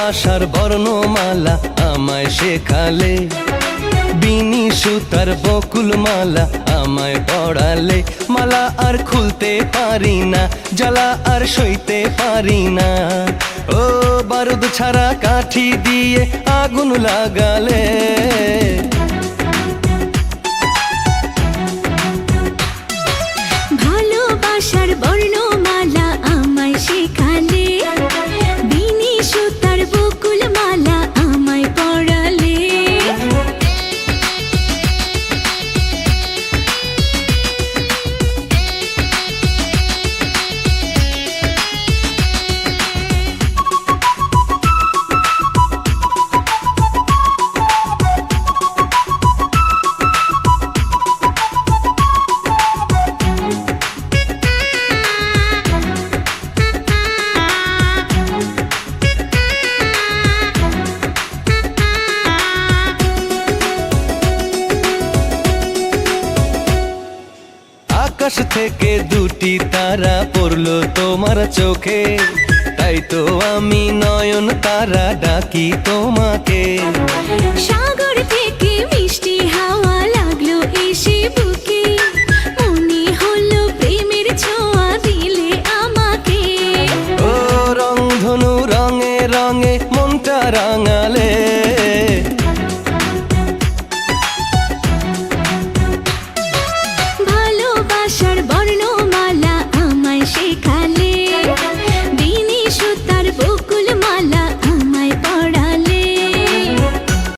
ভালোবাসার বর্ণমালা আমায় শেখালে। বিনি সুতার বকুল মালা আমায় পড়ালে। মালা আর খুলতে পারি না, জ্বালা আর সইতে পারি না। ও বারুদ ছাড়া কাঠি দিয়ে আগুন লাগালে। আকাশ থেকে দুটি তারা পড়ল তোমার চোখে। তাই তো আমি নয়ন তারা ডাকি তোমাকে। সাগর থেকে মিষ্টি হাওয়া লাগল এসে বুকে। মনে হলো প্রেমের ছোঁয়া দিলে আমাকে। ও রংধনু রঙে রঙে মনটা রাঙালে।